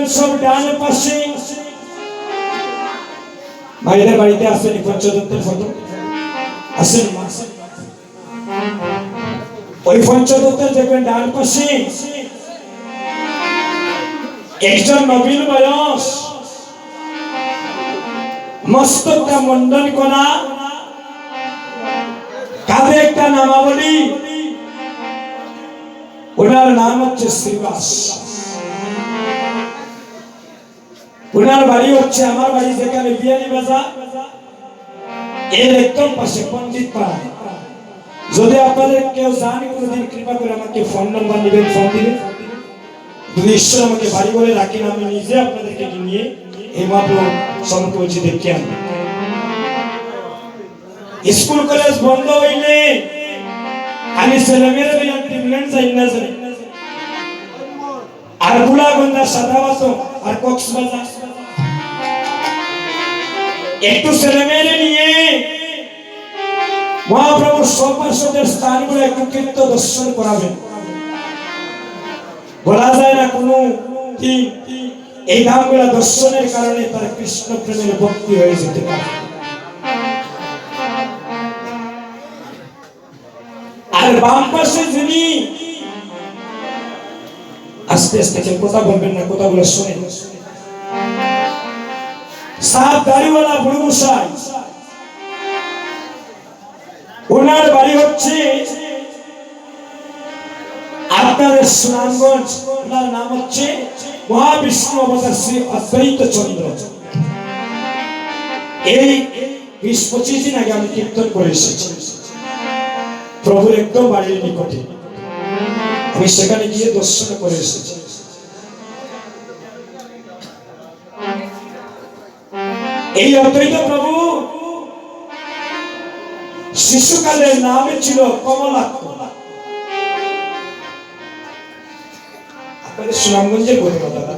দেখবেন সব ডান পাশে। ভাইরা বাড়িতে আসেনি পঞ্চদপ্তর ফটো। আসেন। ওই পঞ্চদপ্তর দেখবেন ডান পাশে। একজন নবীন বয়স। মস্তকটা মন্ডন করা। কাঁধে একটা নামাবলী। ওনার নাম হচ্ছে শ্রীবাস। ওনার বাড়ি হচ্ছে আমার বাড়ি যেখানে বিয়ানি বাজার এর একদম পাশে পন্ডিত পাড়া। যদি আপনাদের কেউ জান কোনোদিন, কৃপা করে আমাকে ফোন নাম্বার নেবেন, ফোন দিবেন। যদি আমাকে বাড়ি বলে রাখেন, আমি নিজে আপনাদেরকে নিয়ে এই মাত্র দেখে আনবেন স্কুল, কলেজ বন্ধ হইলে আমি ছেলেমেয়েরা বললাম টিমল্যান্ড যাই না যাই আর গুলাগন্ধা সাদাবাস আর কক্সবাজার। একটু ছেলেমেয়েরা নিয়ে মহাপ্রভুর সপার্শ্বদের স্থানগুলো একটু কীর্ত দর্শন করাবেন। বলা যায় না কোনো দিন এই ধামগুলা দর্শনের কারণে তার কৃষ্ণ প্রেমের ভক্তি হয়ে যেতে পারে। আর বাম পাশে যিনি আস্তে আস্তে কথা বলবেন না, কথাগুলো শুনে সাত দাড়িওয়ালা বুড়ো মশাই। ওনার বাড়ি হচ্ছে আপনাদের সুনামগঞ্জ, ওনার নাম হচ্ছে মহাবিষ্ণু অবতার শ্রী অদ্বৈত চন্দ্র। এই বিশ পঁচিশ দিন আগে আমি কীর্তন করে এসেছি। প্রভুর একদম বাড়ির নিকটে। আমি সেখানে গিয়ে দর্শন করে এসেছি। এই অদ্বৈত প্রভু, শিশুকালের নাম ছিল কমলাক্ষ। আপনাদের সুনামগঞ্জের দাদা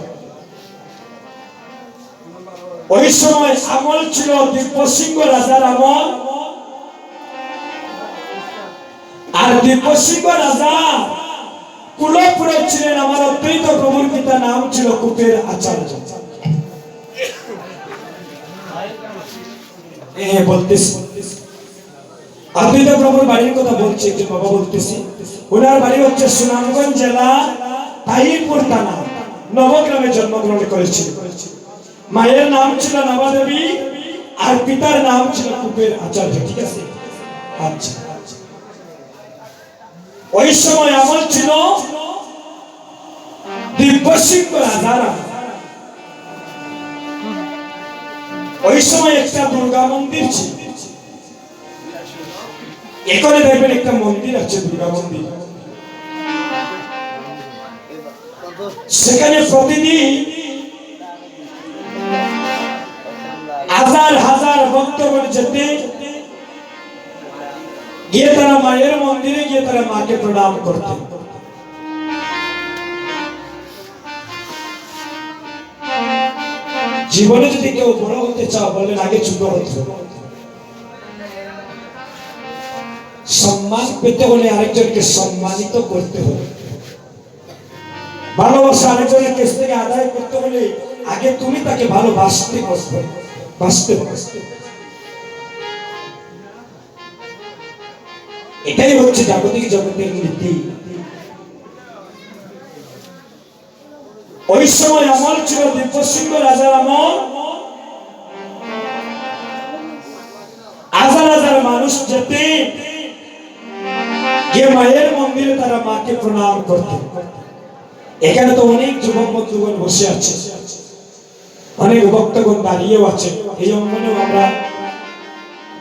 ওই সময় আমল ছিল দিব্য রাজার আমল। আর দিব্য রাজা কুলপুরে ছিলেন আমার অদ্বৈত প্রভুর পিতা নাম ছিল কুপের আচার্য। এ বলতেছি। প্রভুর বাড়ির কথা বলছি একটু বাবা বলতেছি। ওনার বাড়ি হচ্ছে সুনামগঞ্জ জেলা তাহিরপুর থানা, নবগ্রামে জন্মগ্রহণ করেছিল। মায়ের নাম ছিল নবাদেবী, আর পিতার নাম ছিল কুপের আচার্য, ঠিক আছে? আচ্ছা। ওই সময় আমল ছিল দিব্য সিংহ রাজারা ওই সময় একটা দুর্গা মন্দির ছিল। এখানে দেখবেন একটা মন্দির আছে, দুর্গা মন্দির। সেখানে প্রতিদিন হাজার হাজার ভক্তগণ যেতে, গিয়ে তারা মায়ের মন্দিরে গিয়ে তারা মাকে প্রণাম করতে জীবনে যদি কেউ বড় হতে চাও বলেন আগে ছোট হতে। সম্মান পেতে হলে আরেকজনকে সম্মানিত করতে হবে ভালোবাসা আরেকজনের কাছ থেকে আদায় করতে হলে আগে তুমি তাকে ভালোবাসতে হবে। বাঁচতে হবে। এটাই হচ্ছে জাগতিক জগতের নীতি ওই সময় আমল ছিল দিব্য সিংহ রাজার আমল। হাজার হাজার মানুষ যেতে গিয়ে মায়ের মন্দিরে তারা মাকে প্রণাম করতে। এখানে তো অনেক যুবক বন্ধুগণ বসে আছে। অনেক ভক্তগণ দাঁড়িয়েও আছে। এই অঙ্গনেও আমরা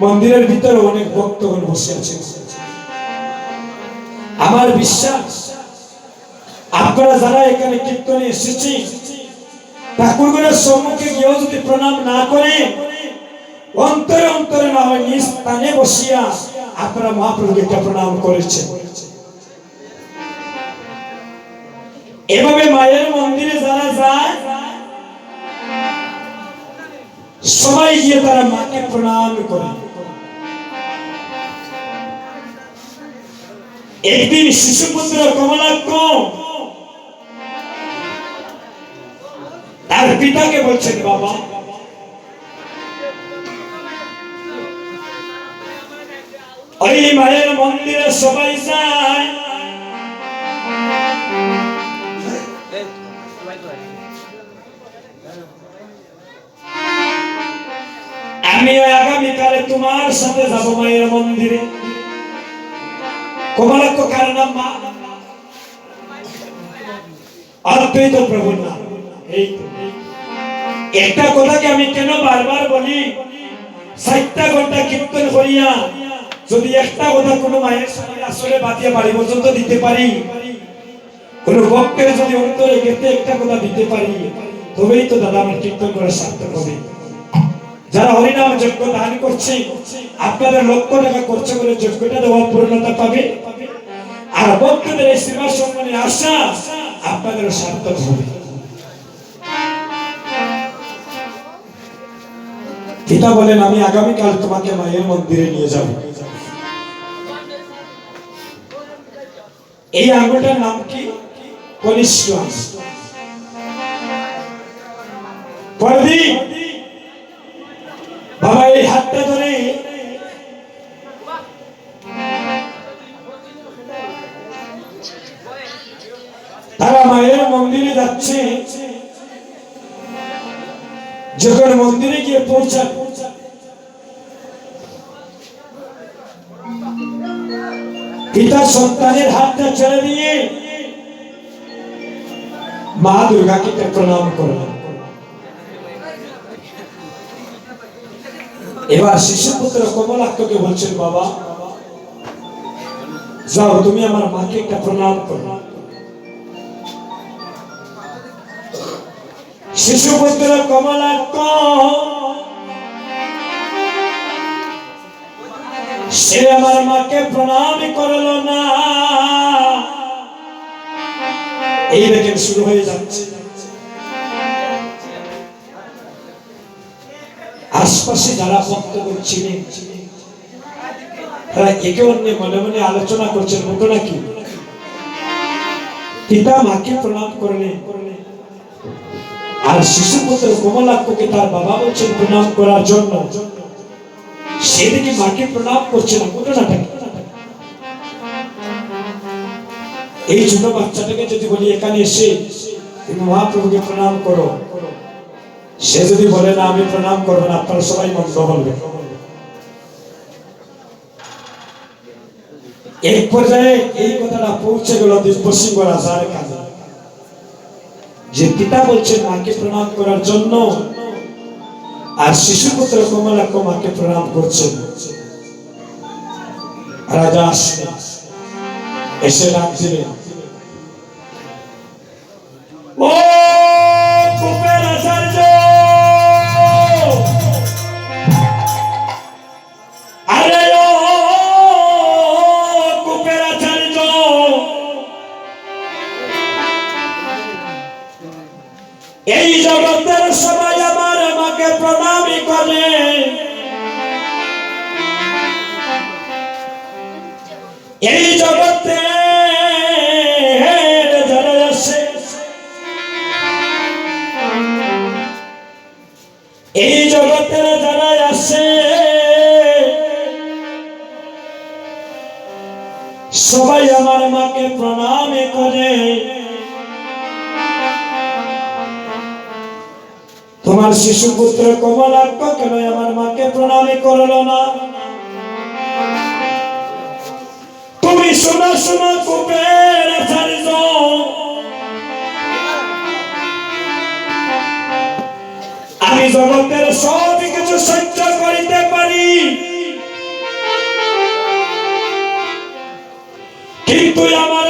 মন্দিরের ভিতরে অনেক ভক্তগণ বসে আছে। আমার বিশ্বাস আপনারা যারা এখানে কীর্তনে এসেছি ঠাকুরগুলোর সম্মুখে গিয়েও যদি প্রণাম না করে, অন্তরে অন্তরে না হয় নিজ স্থানে বসিয়া আপনারা মহাপ্রভুকে একটা প্রণাম করেছেন। এভাবে মায়ের মন্দিরে যারা যায়, সবাই গিয়ে তারা মাকে প্রণাম করে। একদিন শিশু শিশুপুত্র কমলাক্ষ পিতাকে বলছেন, বাবা। ওই মায়ের মন্দিরে সবাই যায়। আমি আগামীকালে তোমার সাথে যাব মায়ের মন্দিরে। কমলাক্ষ কার নাম, মা? অদ্বৈত প্রভুর নাম। এই তো। একটা কথাকে আমি কেন বারবার বলি? ষাটটা ঘণ্টা কীর্তন করিয়া যদি একটা কথা কোনো মায়ের সামনে আসলে বাতিয়ে বাড়ি পর্যন্ত দিতে পারি, কোন ভক্তের যদি অন্তরে গেতে একটা কথা দিতে পারি, তবেই তো দাদা আমার কীর্তন করা সার্থক হবে। যারা হরিনাম যজ্ঞ দান করছে, আপনাদের লক্ষ টাকা খরচ করে যজ্ঞটা দেওয়ার পূর্ণতা পাবে। আর ভক্তদের এই সেবা সম্মানে আশা আপনাদের সার্থক হবে। পিতা বলেন, আমি আগামীকাল তোমাকে মায়ের মন্দিরে নিয়ে যাব। এই আঙ্গুলটার নাম কি। বাবা, এই হাতটা ধরে। তারা মায়ের মন্দিরে যাচ্ছে। যখন মন্দিরে গিয়ে পৌঁছা পিতা সন্তানের হাতটা ছেড়ে দিয়ে মা দুর্গাকে প্রণাম করলেন এবার শিশুপুত্র কমলাক্ষকে বলছেন, বাবা, যাও, তুমি আমার মাকে একটা প্রণাম করো। শিশুপুত্র কমলাক্ষ সে আমার মাকে প্রণাম করল না। এই দেখেন শুরু হয়ে যাচ্ছে। আশপাশে যারা বক্তব্য ছিলেন, তারা একে মনে মনে আলোচনা করছেন ঘটনা কি পিতা মাকে প্রণাম করলেন। আর শিশুপুত্র কমলাক্ষকে তার বাবা বলছেন, প্রণাম করার জন্য। সেদিকে মাকে প্রণাম করছে না ঘটনাটা? এই ছোট বাচ্চাটাকে যদি বলি, এখানে এসে তুমি মহাপ্রভুকে প্রণাম করো। সে যদি বলে, না, আমি প্রণাম করব না, আপনারা সবাই মন্দ বলবে এক পর্যায়ে এই কথাটা পৌঁছে গেল সিংহ রাজার কাছে যে পিতা বলছেন মাকে প্রণাম করার জন্য আর শিশুপুত্র কমলাক্ষ মাকে প্রণাম করছেন। রাজা আসলেন এসে ডাক ও কুপের আচার্য তোমার শিশু পুত্র কমলাক্ষ কেন আমার মাকে প্রণামী করল না। তুমি শোনা শোনা কুপের আমি জগতের সব কিছু সহ্য করিতে পারি। কিন্তু আমার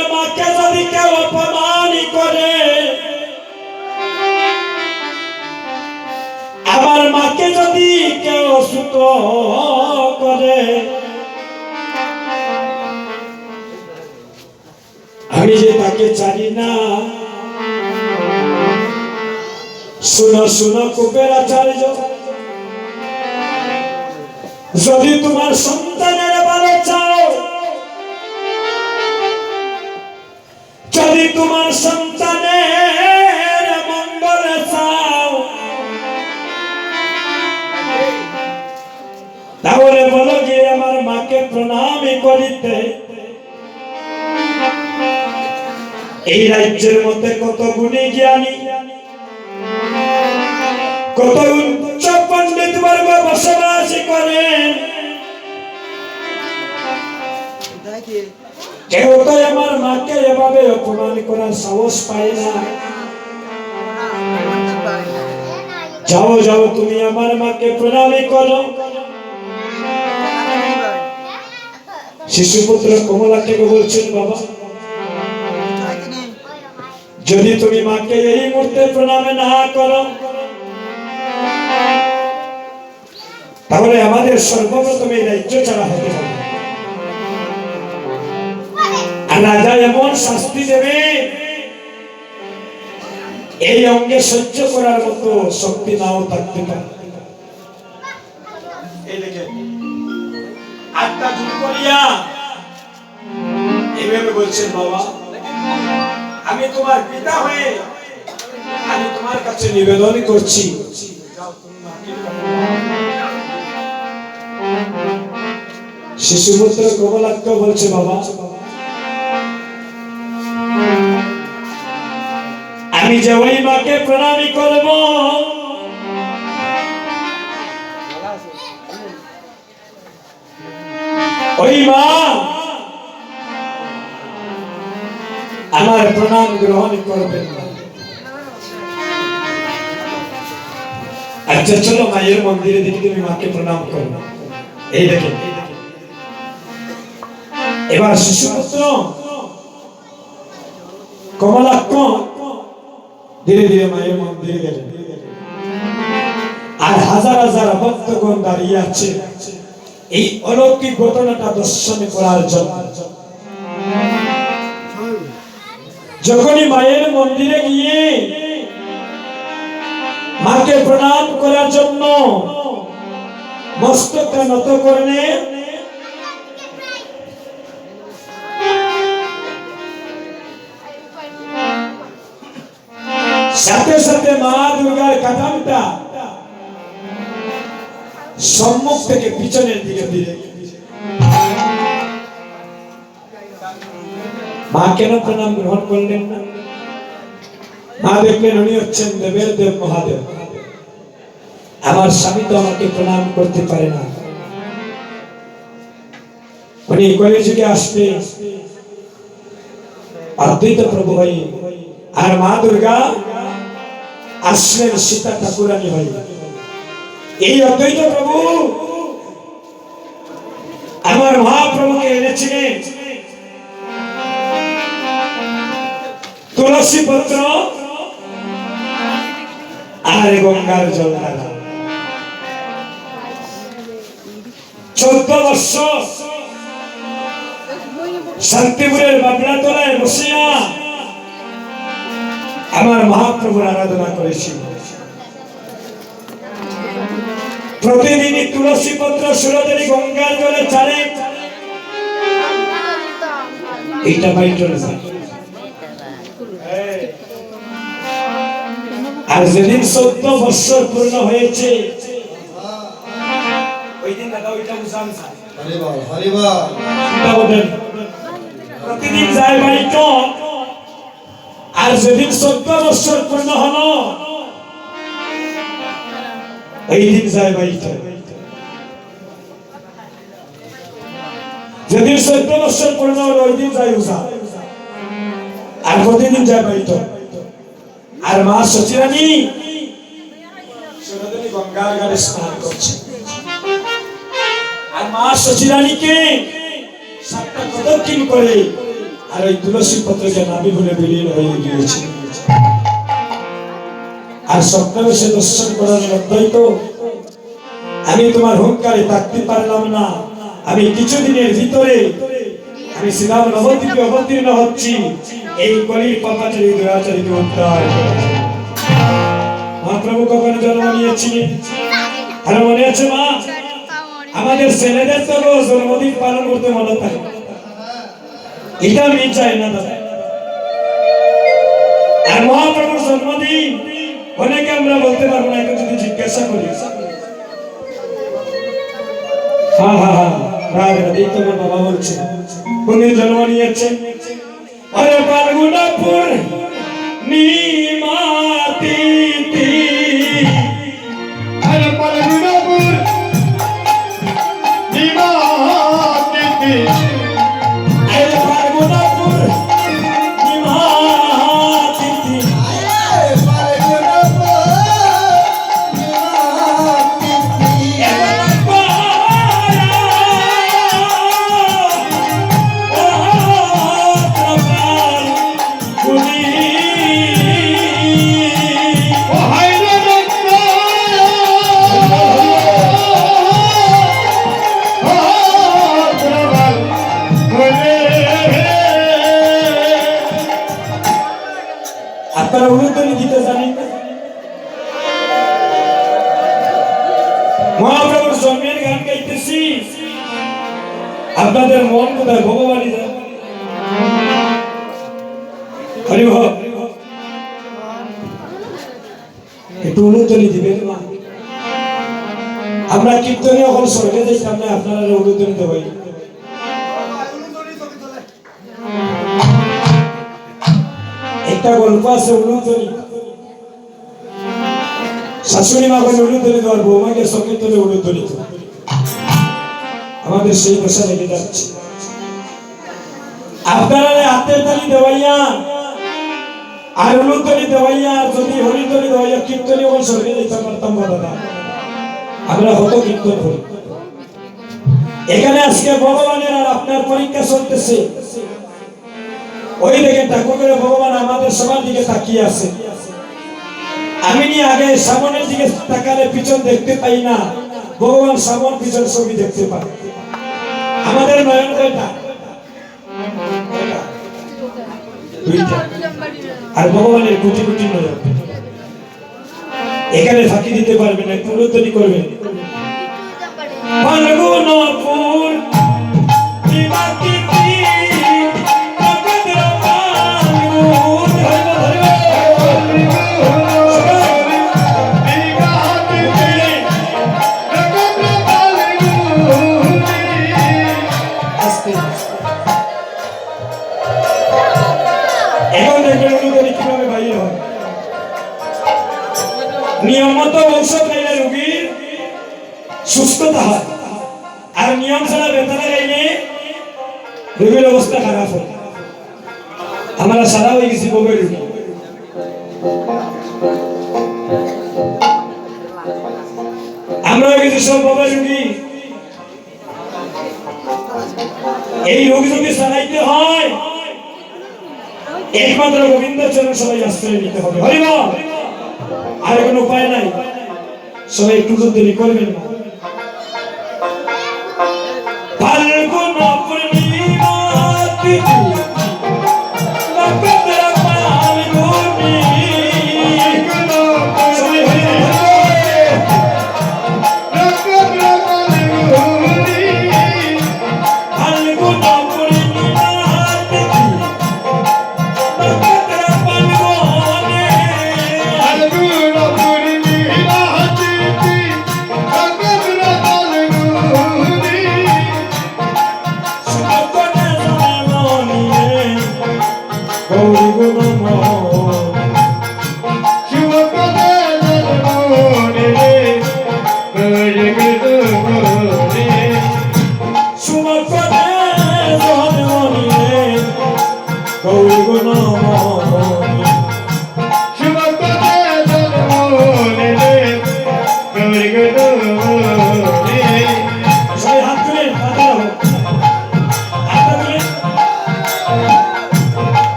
সুত করে। আমি যে তাকে জানি না। শুনো শুনো কুপের আচার্য যদি তোমার সন্তানের ভালো চাও, যদি তোমার সন্তানের রাজ্যের মধ্যে কত গুণী জ্ঞানী? কত উচ্চ পণ্ডিত বর্গ বসবাস করেন? কেউ তো আমার মাকে এভাবে অপমান করার সাহস পায় না। যাও যাও, তুমি আমার মাকে প্রণামী করো। শিশুপুত্র কমলাকে বলছেন, বাবা যদি তুমি মাকে এই মুহূর্তে প্রণামে না করো, তাহলে আমাদের সর্বপ্রথম এই রাজ্য ছাড়া হতে আর রাজা এমন শাস্তি দেবে, এই অঙ্গে সহ্য করার মতো শক্তি নাও থাকতে পারে। আটটা জুড়ে করিয়া এইভাবে বলছেন বাবা আমি তোমার পিতা হয়ে আমি তোমার কাছে নিবেদন করছি। শিশুপুত্র কমলাক্ষ বলছে, বাবা, আমি যে ওই মাকে প্রণামী করব আমার প্রণাম গ্রহণ করবেন আচ্ছা চলো মায়ের মন্দিরে দেখি তুমি মাকে প্রণাম করো। এই দেখেন। এবার শিশুপুত্র, কমলাক্ষ, ধীরে ধীরে মায়ের মন্দিরে গেলেন। আর হাজার হাজার ভক্তগণ দাঁড়িয়ে আছে। এই অলৌকিক ঘটনাটা দর্শন করার জন্য। যখনই মায়ের মন্দিরে গিয়ে মাকে প্রণাম করার জন্য নত সাথে সাথে মা দুর্গার কাঠামটা সম্মুখ থেকে পিছনের দিকে ফিরে মা কেন প্রণাম গ্রহণ করলেন না? মা দেখলেন উনি হচ্ছেন দেবের দেব মহাদেব? আমার স্বামী তো আমাকে প্রণাম করতে পারে না। উনি আসবে অদ্বৈত প্রভু হয়ে আর মা দুর্গা আসলেন সীতা এই অদ্বৈত প্রভু আমার মহাপ্রভুকে এনেছিলেন। গঙ্গার জল চোদ্দ বৎসর শান্তিপুরের বাবলা তলায় বসিয়া আমার মহাপ্রভুর আরাধনা করেছি। প্রতিদিনই তুলসী পত্র সুরদেরী গঙ্গার জলে চারে। এইটা বাইটল আর যেদিন চোদ্দ বৎসর পূর্ণ হয়েছে ওই দিন দাদা ওইটা বুঝান। প্রতিদিন যায় বাড়িত। আর যেদিন চোদ্দ বছর পূর্ণ হলো এই দিন যায় বাড়িত। যেদিন চোদ্দ বছর পূর্ণ হলো ওই দিন যায় উষা আর প্রতিদিন যায় বাড়িত। আর মা সচিরানী আর মা প্রদক্ষিণ করে আর ওই তুলসী পত্রকে নাবি ভুলে বিলীন হয়ে গিয়েছে। আর স্বপ্নে সে দর্শন করার অদ্বৈত আমি তোমার হুঙ্কারে থাকতে পারলাম না। আমি কিছুদিনের ভিতরে শ্রীরাম নবদ্বীপে অবতীর্ণ হচ্ছি এই কলির পাপাচারী দুরাচারী উদ্ধার মহাপ্রভু কখন জন্ম নিয়েছিলেন আর মনে আছে মা আমাদের ছেলেদের তো রোজ জন্মদিন পালন করতে মনে থাকে এটা আমি চাই না আর মহাপ্রভুর জন্মদিন অনেকে আমরা বলতে পারব না এখন যদি জিজ্ঞাসা করি হ্যাঁ হ্যাঁ হ্যাঁ রাধে রাধে এই তো আমার বাবা বলছে কোনদিন জন্ম নিয়েছে। আরে পালগুনাপুর নিমাতিতি আপনারা উলুধ্বনি দিতে জানেন না? মহাপ্রভুর জন্মের গান গাইতেছি আপনাদের মন কোথায় ভগবানই জানে। একটু দিবেন আমরা কীর্তনীয় হল আপনারা উলুধ্বনি দেবেন একটা গল্প আছে শাশুড়ি মা বলে দেওয়ার বৌমাকে সঙ্গে আমাদের সেই লেগে যাচ্ছে। আপনারা হাতের তালি দেওয়াইয়া, আর দেওয়াইয়া যদি দেওয়াইয়া যেতে পারতাম দাদা। আমরা কীর্তন করি। এখানে আজকে ভগবানের আর আপনার পরীক্ষা চলতেছে। ওই ঠাকুর করে ভগবান আমাদের সবার দিকে তাকিয়ে আছে। আমি আগে সামনের দিকে তাকালে পিছন দেখতে পাই না। ভগবান সামন পিছন ছবি দেখতে পাই আমাদের নয়ন কয়টা? আর ভগবানের কোটি কোটি নয়ন। এখানে ফাঁকি দিতে পারবেন না পুনরুদ্ধরি করবেন ফাল্গুনপুর একমাত্র গোবিন্দ জন্য সবাই আশ্রয় নিতে হবে। হরিব আর কোনো উপায় নাই। সবাই একটু দেরি করবেন না।